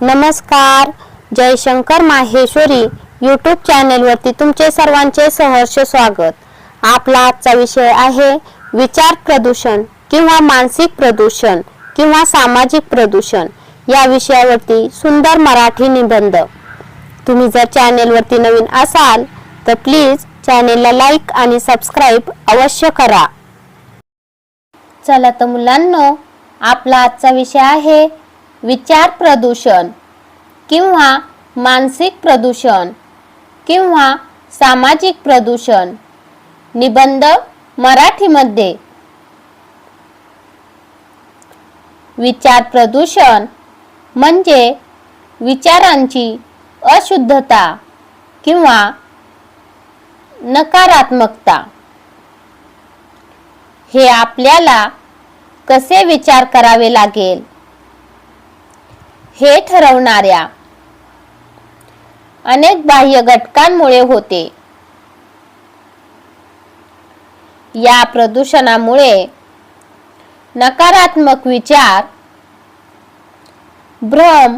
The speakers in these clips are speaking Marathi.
नमस्कार. जयशंकर माहेश्वरी यूट्यूब चॅनेलवरती तुमचे सर्वांचे सहर्ष स्वागत. आपला आजचा विषय आहे विचार प्रदूषण किंवा मानसिक प्रदूषण किंवा सामाजिक प्रदूषण या विषयावरती सुंदर मराठी निबंध. तुम्ही जर चॅनेलवरती नवीन असाल तर प्लीज चॅनेलला लाईक आणि सबस्क्राईब अवश्य करा. चला तर मुलांनो आपला आजचा विषय आहे विचार प्रदूषण किंवा मानसिक प्रदूषण किंवा सामाजिक प्रदूषण. निबंध मराठीमध्ये. विचार प्रदूषण म्हणजे विचारांची अशुद्धता किंवा नकारात्मकता. हे आपल्याला कसे विचार करावे लागेल? हे ठरवणाऱ्या अनेक बाह्य घटकांमुळे होते. या प्रदूषणामुळे नकारात्मक विचार भ्रम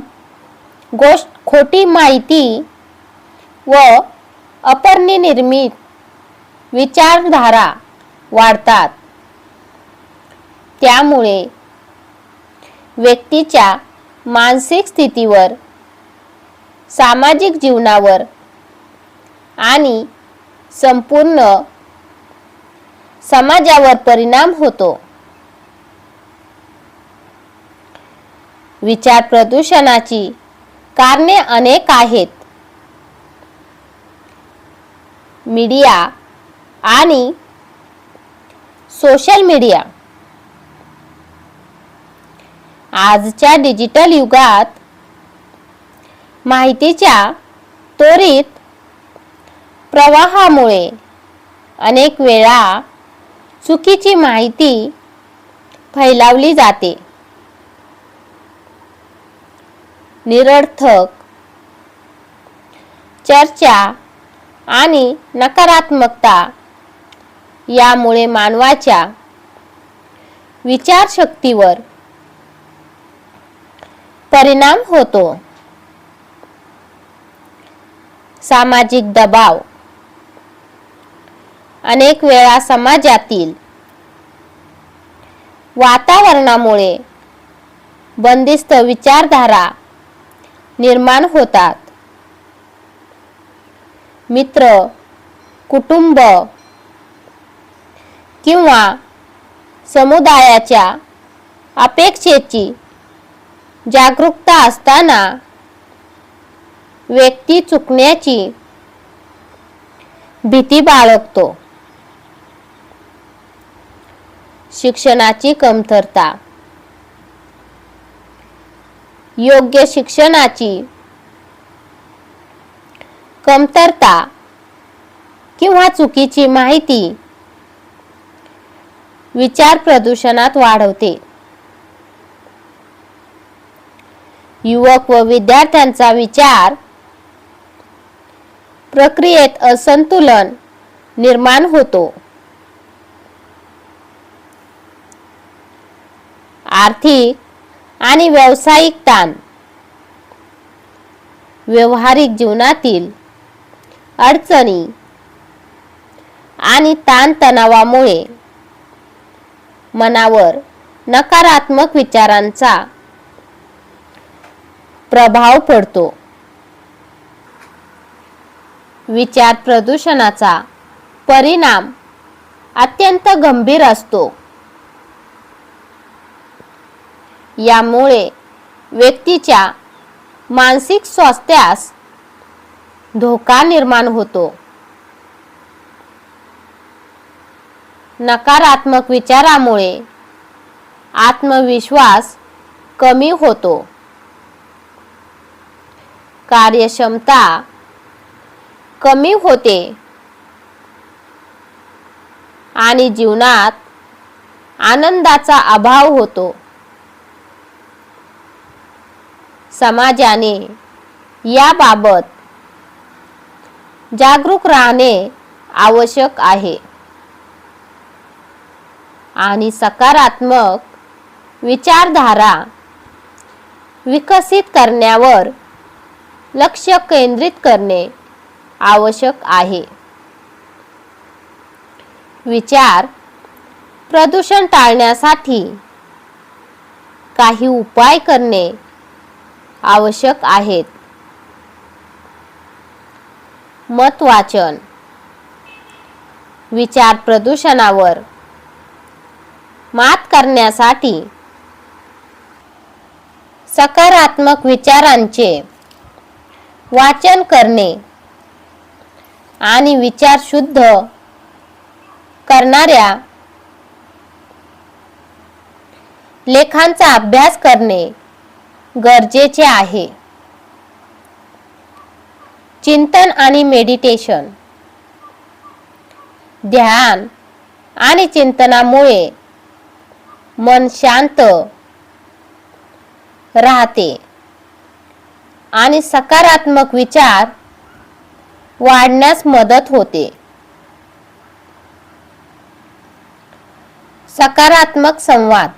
गोष्ट खोटी माहिती व अपरिनिर्मित विचारधारा वाढतात. त्यामुळे व्यक्तीच्या मानसिक स्थितीवर सामाजिक जीवनावर आणि संपूर्ण समाजावर परिणाम होतो. विचार प्रदूषणाची कारणे अनेक आहेत. मीडिया आणि सोशल मीडिया आजच्या डिजिटल युगात माहितीच्या त्वरित प्रवाहामुळे अनेक वेळा चुकीची माहिती फैलावली जाते. निरर्थक चर्चा आणि नकारात्मकता यामुळे मानवाच्या विचारशक्तीवर परिणाम होतो. सामाजिक दबाव. अनेक वेळा समाजातील वातावरणामुळे बंदिस्त विचारधारा निर्माण होतात. मित्र कुटुंब किंवा समुदायाच्या अपेक्षेची जागरूकता असताना व्यक्ती चुकण्याची भीती बाळगतो. शिक्षणाची कमतरता. योग्य शिक्षणाची कमतरता किंवा चुकीची माहिती विचार प्रदूषणात वाढवते. युवक व विद्यार्थ्यांचा विचार. प्रक्रियेत असंतुलन निर्माण होतो. आर्थिक आणि व्यावसायिक ताण. व्यवहारिक जीवनातील अडचणी आणि ताणतणावामुळे मनावर नकारात्मक विचारांचा प्रभाव पडतो. विचार प्रदूषणाचा परिणाम अत्यंत गंभीर असतो. यामुळे व्यक्तीच्या मानसिक स्वास्थ्यास धोका निर्माण होतो. नकारात्मक विचारामुळे आत्मविश्वास कमी होतो. कार्यक्षमता कमी होते. आणि जीवनात आनंदाचा अभाव होतो. समाजाने याबाबत जागरूक राहणे आवश्यक आहे. आणि सकारात्मक विचारधारा विकसित करण्यावर लक्ष केंद्रित करणे आवश्यक आहे. विचार प्रदूषण टाळण्यासाठी काही उपाय करणे आवश्यक आहेत. मत वाचन विचार प्रदूषणावर मात करण्यासाठी सकारात्मक विचारांचे वाचन करणे आणि विचार शुद्ध करणाऱ्या लेखांचा अभ्यास करणे गरजेचे आहे. चिंतन आणि मेडिटेशन ध्यान आणि चिंतनामुळे मन शांत राहते. आणि सकारात्मक विचार वाढण्यास मदत होते. सकारात्मक संवाद.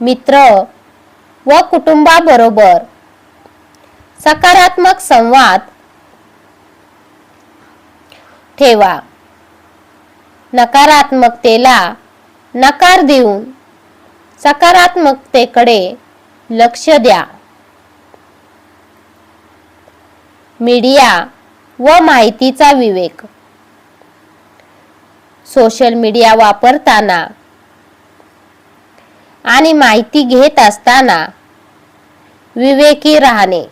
मित्र व कुटुंबाबरोबर सकारात्मक संवाद ठेवा. नकारात्मकतेला नकार देऊन सकारात्मकतेकडे लक्ष द्या. मीडिया व माहितीचा विवेक. सोशल मीडिया वापरताना आणि माहिती घेत असताना विवेकी राहणे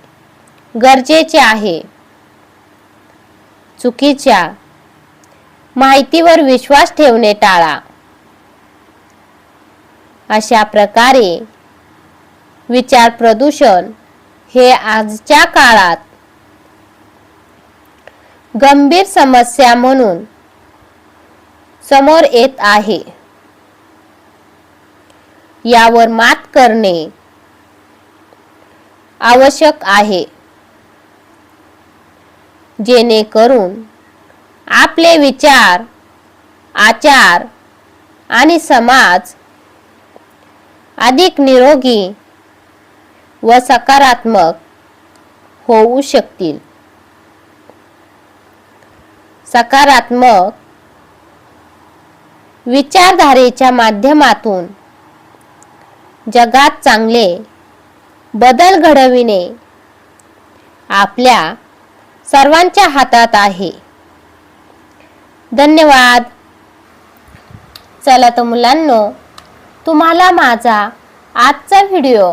गरजेचे आहे. चुकीच्या माहितीवर विश्वास ठेवणे टाळा. अशा प्रकारे विचार प्रदूषण हे आजच्या काळात गंभीर समस्या म्हणून समोर येत आहे. यावर मात करणे आवश्यक आहे. जेणेकरून आपले विचार आचार आणि समाज अधिक निरोगी व सकारात्मक होऊ शकतील. सकारात्मक विचारधारेच्या माध्यमातून जगात चांगले बदल घडविणे आपल्या सर्वांच्या हातात आहे. धन्यवाद. चला तर मुलांनो तुम्हाला माझा आजचा व्हिडिओ